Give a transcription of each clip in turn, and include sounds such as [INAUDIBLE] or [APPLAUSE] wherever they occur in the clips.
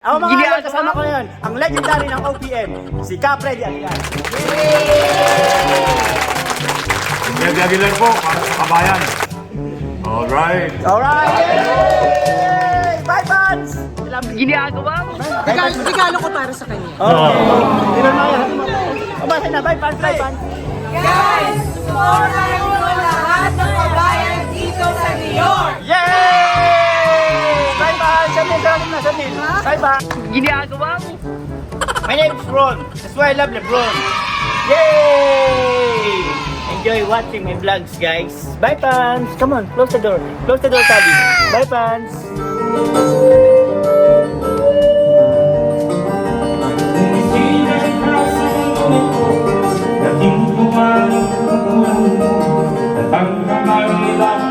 Ako mga idol, kasama ko ngayon, ang legendary ng OPM, si Capre Alian. Gagagi lang po para sa kabayan. Alright. Alright! Yay! Bye, fans! Ginagawa mo. Regalo, regalo ko para sa kanya. Okay. Tingnan mo yan. Abasa na, bye, fans, bye, fans. Guys, supportan mo lahat ng kabayan dito sa New York! Yay! Bye, fans! Sabi, sabi na, sabi. Bye, fans. Ginagawa mo. My name is Ron. That's why I love LeBron. Yay! Enjoy watching my vlogs, guys. Bye, fans. Come on, close the door. Close the door, Tabi. Bye, fans. Ang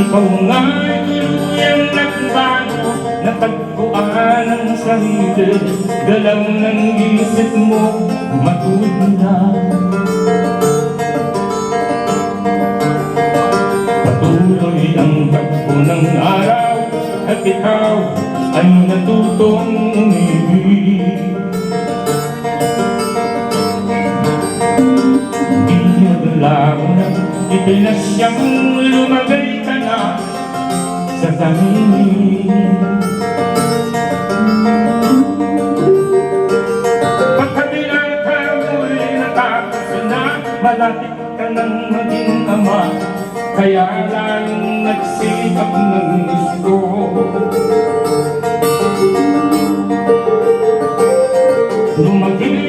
Ikaw nga'y tuluyang nagbago Natagpuan ang sarili Galaw ng isip mo Matuna Patuloy ang takbo ng araw At ikaw ay natutong umibig lang. Na ipinasyang lumagay ka na sa tahimik Pagkabilang na Malapit ka nang maging ama. Kaya lalong nagsikap ng gusto. Lumaki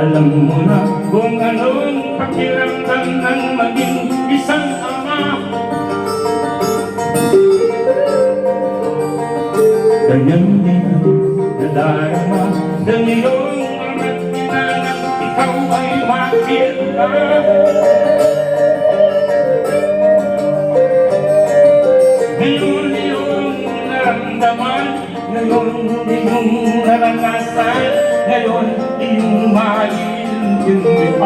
alam mo na kung anong pakiramdam ng maging isang ama. Ganyan din nadarama ng iyong ama't ina nang ikaw ay makita. Ngayon iyong naramdaman Ngayon iyong naranasan Ngayon iyong maiintindihan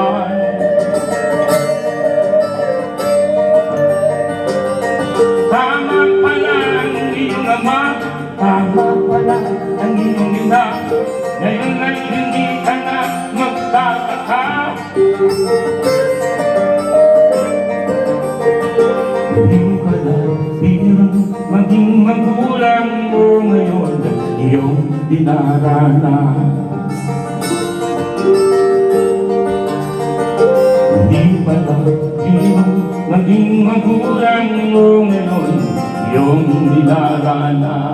Tama pala ang iyong ama Tama pala ang iyong ina. Ngayon ay hindi ka na magtataka. Hindi pala maging magulang mo ngayon. Iyong dinaranas magulang mo ngayon Iyong dinaranas Hindi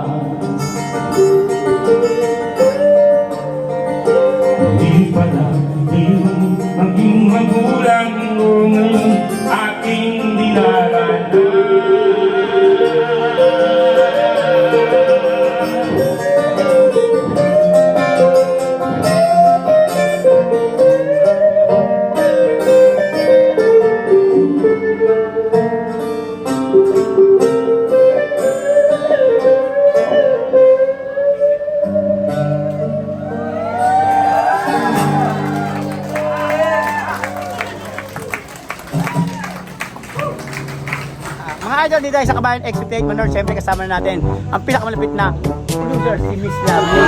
dito tayo sa Kabayan X58 Manor. Siyempre kasama na natin ang pinakamalapit na producer, si Miss Lovely.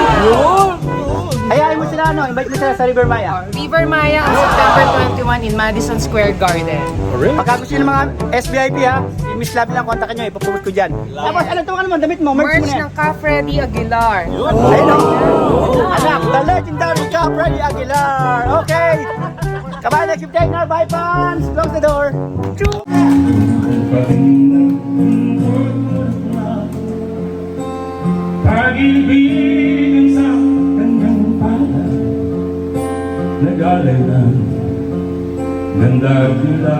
Hayaan mo sila, ano, invite mo sila sa River Maya. River Maya on September 21 in Madison Square Garden. Pagka gusto nyo ng mga SBIP ha, si Miss Lovely lang, kontakin nyo, ipapromote ko dyan. Tapos, ano ano mo, damit mo, merch mo Merch na yan. ng Ka Freddy Aguilar. Ayun o. Anak, the legendary Cap Freddy Aguilar. Okay. Kabayan X58 na, bye fans. Close the door. Pag-ibig sa kanyang pala Nagalay ng ganda nila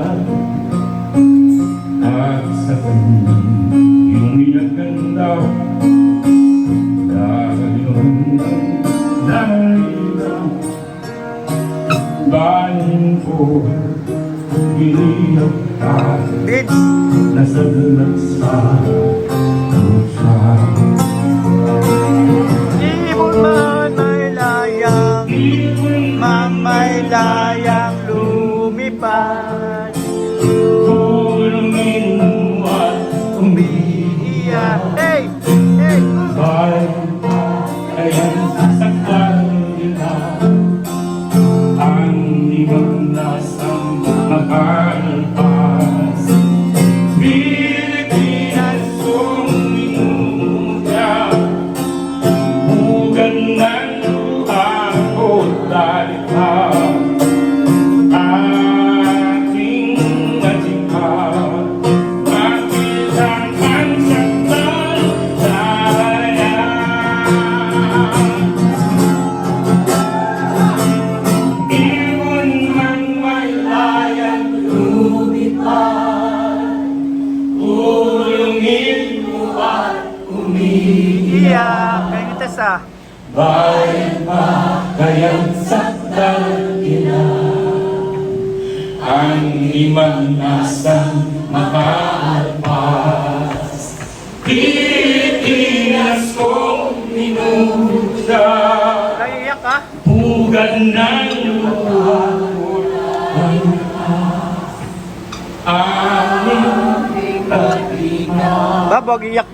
At sa kanyang umiyakan daw Dahil yun ang dahilan Baling ko Iniyak ka Bids. Nasalat sa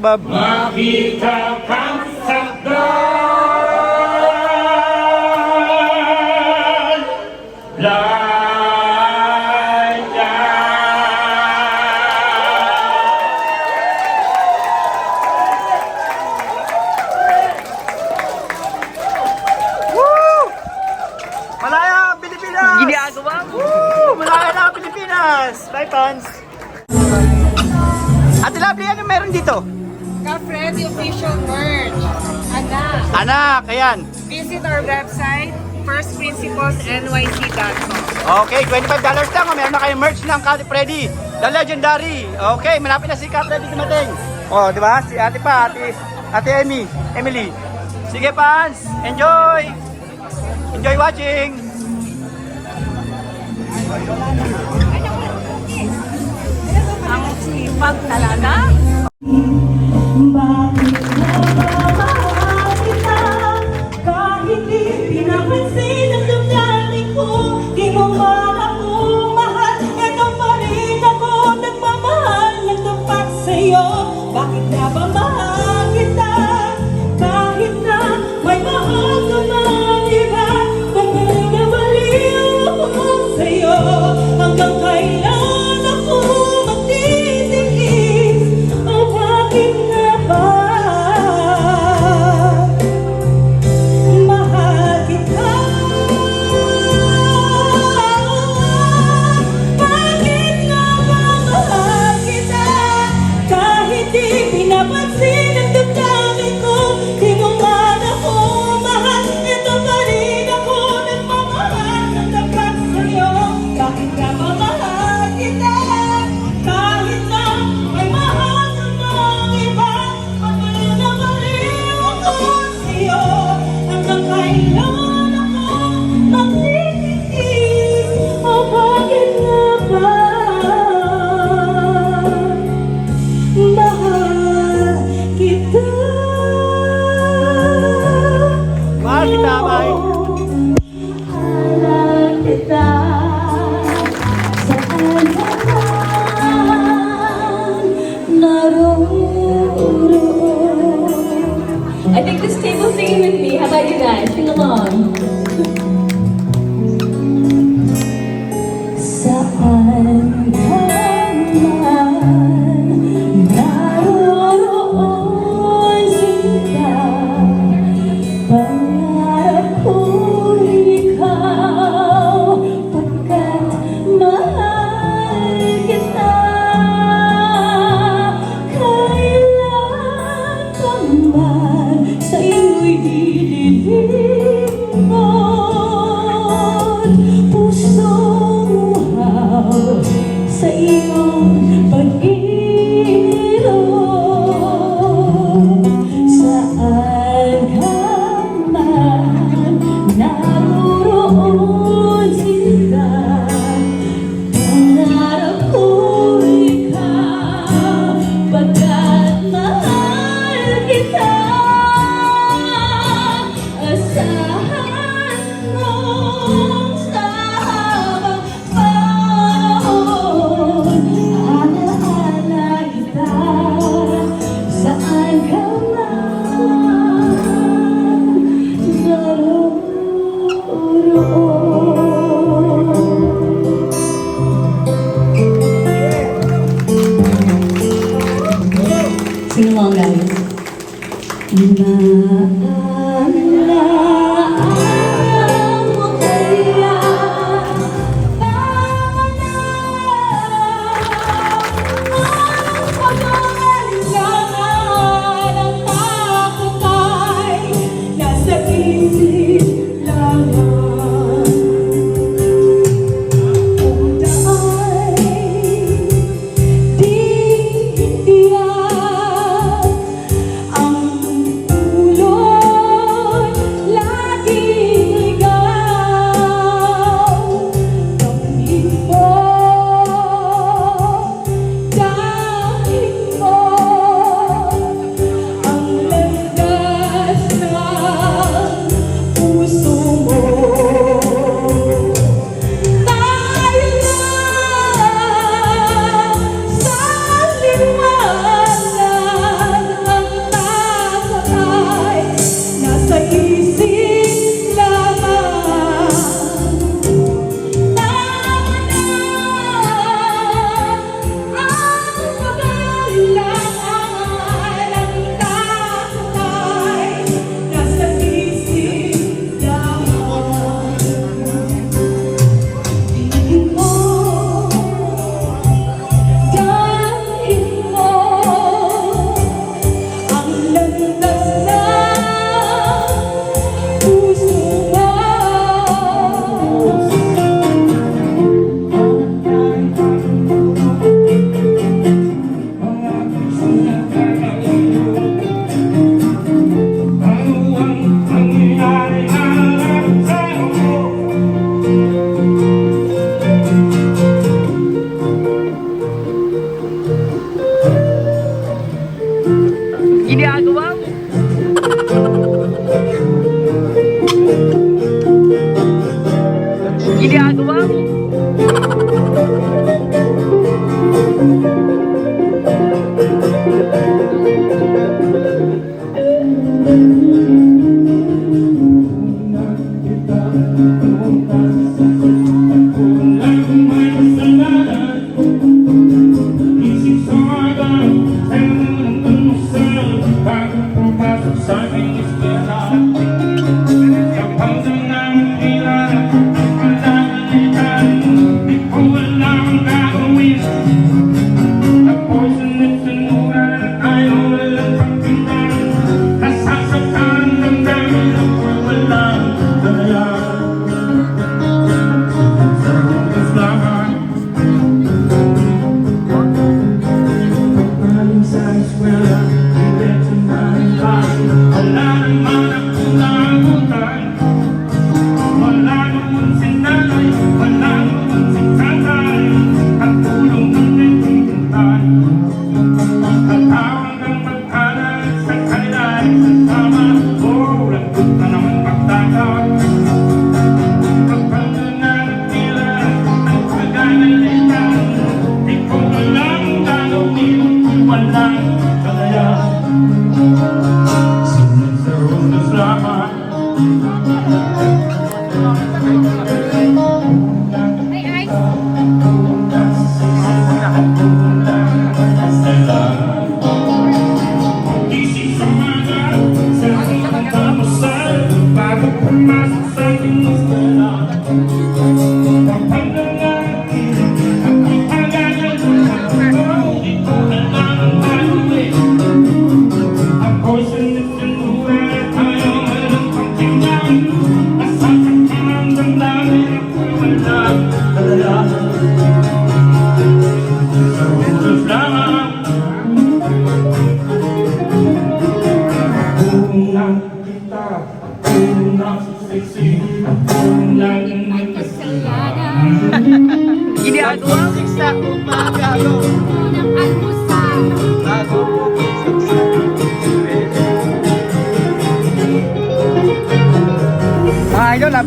Bab, Sportsnyc.com. Okay, $25 lang. O, meron na kayong merch ng Kati Freddy. The Legendary. Okay, malapit na si Kati Freddy dumating. Oh, di ba? Si ate pa, ate, ate Emmy, Emily. Sige, fans. Enjoy. Enjoy watching. Ang sipag talaga.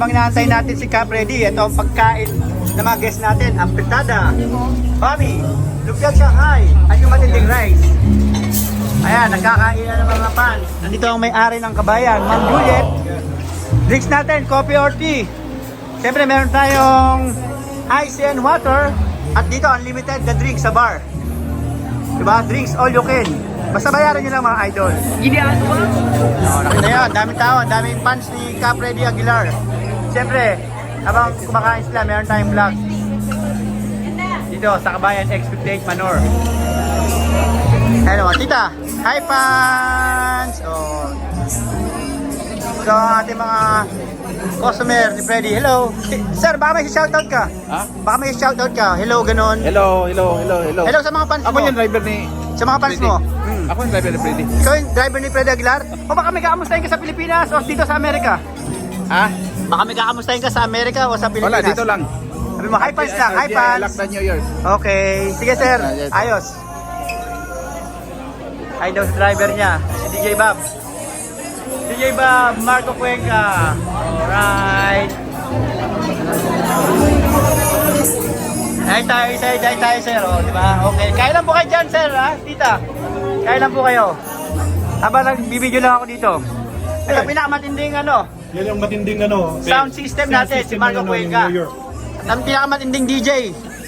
Habang inaantay natin si Cap Ready, ito ang pagkain ng mga guests natin, ang fritada, bami, lumpia Shanghai, at yung matinding rice. Ayan, nagkakain na ng mga fans. Nandito ang may-ari ng kabayan, Ma'am Juliet. Drinks natin, coffee or tea. Siyempre, meron tayong ice and water. At dito, unlimited na drinks sa bar. Diba? Drinks all you can. Basta bayaran nyo lang mga idol. Ginagawa mo. Oh, nakita ang daming tao, daming fans ni Cap Ready Aguilar. Siyempre, habang kumakain sila, meron tayong vlog. Dito, sa Kabayan X58 Manor. Hello, tita. Hi, fans! Oh. So, ating mga customer ni Freddy. Hello. Sir, baka may shoutout ka? Ha? Baka may shoutout ka. Hello, ganun. Hello, hello, hello, hello. Hello sa mga fans Ako mo. yung driver ni Sa mga fans Freddy. mo. Hmm. Ako yung driver ni Freddy. Ikaw yung driver ni Freddy Aguilar? O baka may kakamustahin ka sa Pilipinas o dito sa Amerika? Ha? Baka may kakamustahin ka sa Amerika o sa Pilipinas? Wala, dito lang. Sabi mo, hi fans lang, hi fans. Lock the New Year. Okay, sige sir, ayos. Hi daw sa driver niya, si DJ Bob. DJ Bob, Marco Cuenca. Alright. Hi tayo, isa tayo, tayo sir, oh, di ba? Okay, kaya lang po kayo dyan sir, ha? Tita, kaya lang po kayo. Habang nagbibideo lang ako dito. Ito, pinakamatinding ano, Yan yung matinding ano. sound system natin, si Marco Cuenca. Ang pinakamatinding DJ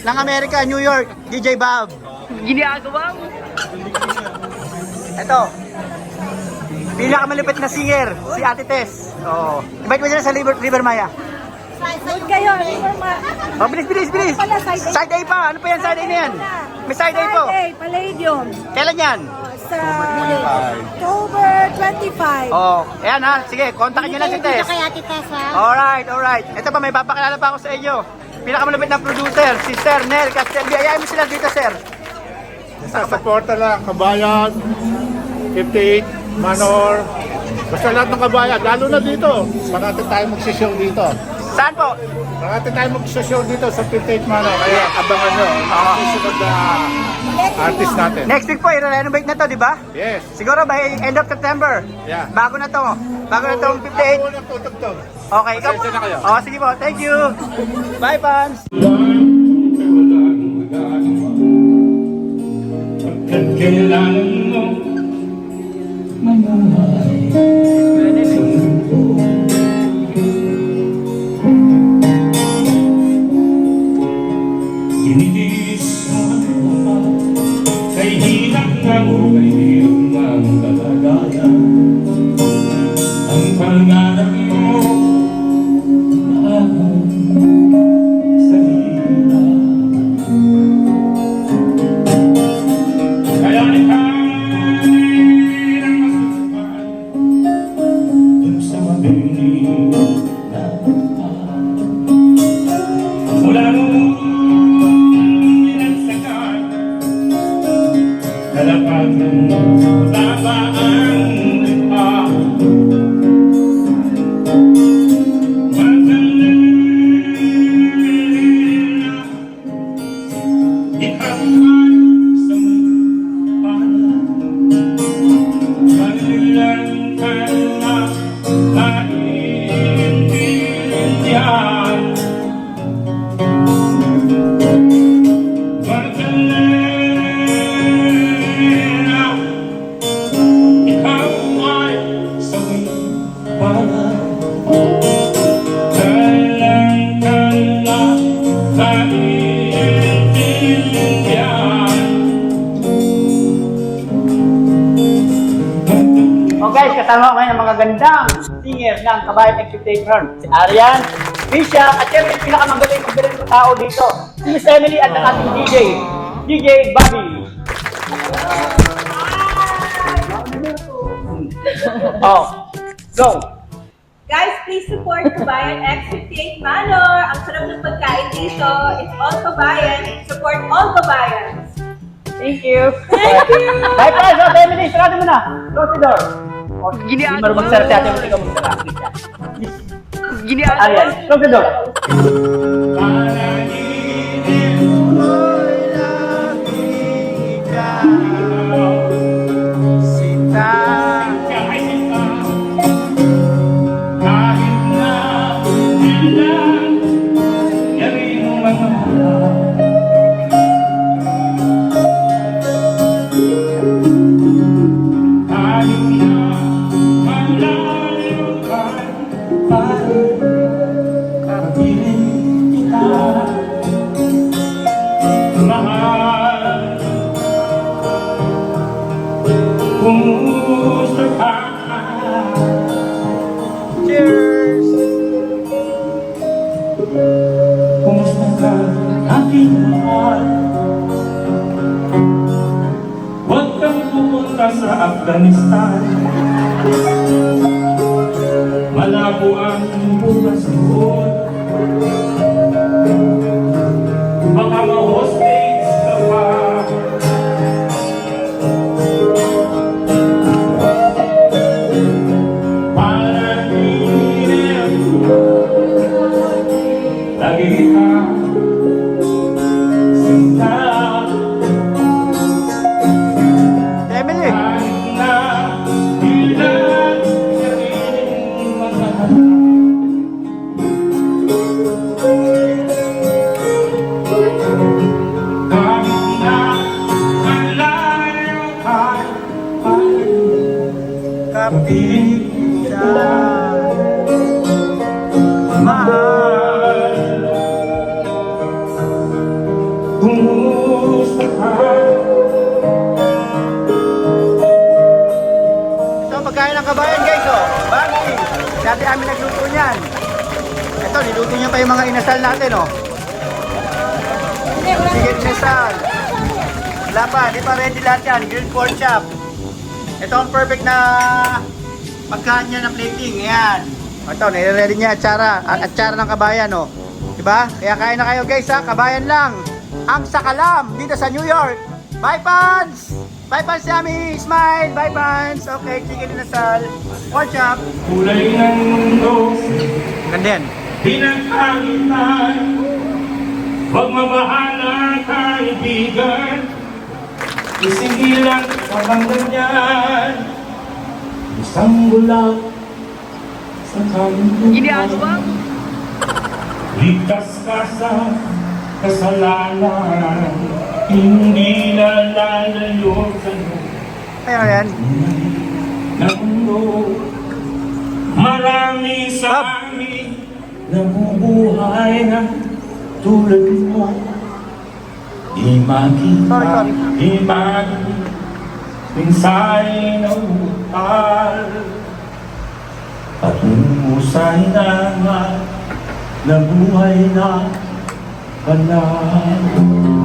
ng Amerika, New York, DJ Bob. Ginagawa mo. Ito. Pinakamalupit na singer, si Ate Tess. Oh. Invite mo sila sa River, River Maya. Huwag kayo, River Oh, bilis, bilis, bilis. Pala, side A. Side A pa. Ano pa yan side A na yan? May side A po. Friday, Palladium. Kailan yan? Sa October 25. Oh, ayan ha. Sige, kontakin nyo lang si Tess. Kaya Tita sa... Alright, alright. Ito pa, may papakilala pa ako sa inyo. Pinakamalupit na producer, si Sir Nel Castelvi. Ayayin mo sila dito, sir. Sa supporta lang, kabayan, 58, Manor, basta lahat ng kabayan, lalo na dito. Parati tayo magsishow dito. Saan po? Parati tayo magsishow dito sa 58 Manor, kaya abangan nyo. Ang susunod na artist natin. Next week po, i-renovate na to, di ba? Yes. Siguro by end of September. Yeah. Bago na to. Bago na tong 58. Ako unang tutugtog. Okay, ikaw. Pasensya na kayo. Oh, sige po. Thank you. Bye, fans. Pagkat kailangan mo Hindi Expectation. Si Arian, Misha, at syempre yung pinakamagaling magaling na tao dito. Si Miss Emily at ang ating DJ, DJ Bobby. [LAUGHS] Oh, go! Guys, please support Kabayan X58 Manor. Ang sarap ng pagkain dito. It's all Kabayan. Support all Kabayans. Thank you. Thank you. Bye so Emily, sarado mo na. Close the door. Oh, hindi marunong si Ate Emily, ikaw magsara. Ginagawa Arian, close the door. Mahal? Huwag kang pupunta sa Afghanistan Malabo ang bukas doon Baka ma-hostage Dati amin nagluto niyan. Ito, niluto niya pa yung mga inasal natin, oh. Sige, inasal. Pa, di pa ready lahat yan. Grilled pork chop. Ito ang perfect na pagkain niya na plating. Ayan. Ito, nire-ready niya atsara. At atsara ng kabayan, oh. Diba? Kaya kain na kayo guys, ha. Kabayan lang. Ang sakalam dito sa New York. Bye, Pans! Bye, Pans, Yummy! Smile! Bye, Pans! Okay, chicken inasal. Pork chop. Kulay ng mundo Ganda yan. Pinagkagitan Huwag mabahala kaibigan Isigilan sa banggan yan Isang bulak sa kalimutan Ligtas ka sa kasalanan Hindi na lalayo sa'yo. Ayun yan. ng mundo Marami sa amin Nabubuhay na tulad mo. Di man Minsay na utal At umusay na nga Nabuhay na panahon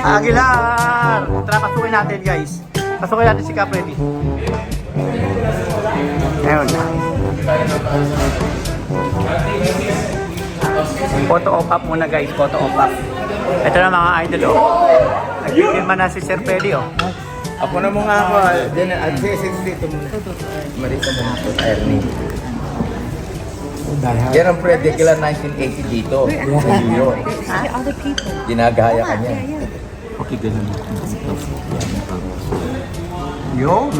Aguilar. Tara, pasukin natin guys. Pasukin natin si Capre D. Ayun. Photo op up muna guys, photo op up. Ito na mga idol oh. Nagpipirma na si Sir Freddy oh. Ako na mo nga ako. Diyan, at dito muna. Marito mo po sa Ernie. Yan ang predicula 1980 dito. Sa New York. Ginagaya ka niya. Okay, ganun. Yun.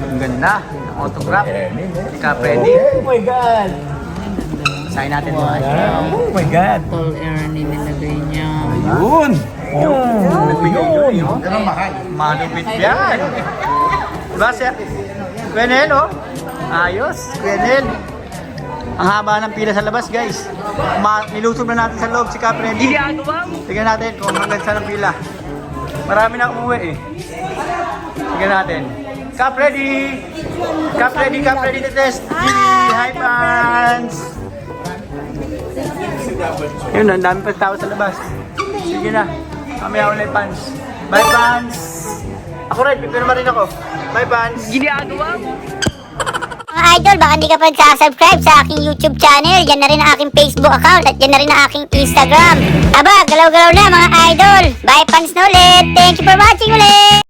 Ang ganda. Ang autograph. Si Capre D. Oh my God! Sign natin idol. Oh my God. Tall Ernie nilagay niya. Yun. Yun. Nagbigay yun. yun. Yan ang mahal. Manupit yan. Diba siya? Kwenel, oh. Ayos. Kwenel. Ang haba ng pila sa labas, guys. Ma nilusob na natin sa loob si D. Ginagawa mo. Tignan natin kung hanggang saan ang pila. Marami na umuwi eh. Tignan natin. Cap ready! Cap ready, cap ready to test! Gili! Hi fans! Yun, ang dami pa tao sa labas. Sige na. Mamaya ulit fans. Bye fans! Ako rin, pipirma rin ako. Bye fans! Ginagawa mo. Idol, baka hindi ka pa nagsasubscribe sa aking YouTube channel. Yan na rin ang aking Facebook account at yan na rin ang aking Instagram. Aba, galaw-galaw na mga idol. Bye fans na ulit. Thank you for watching ulit.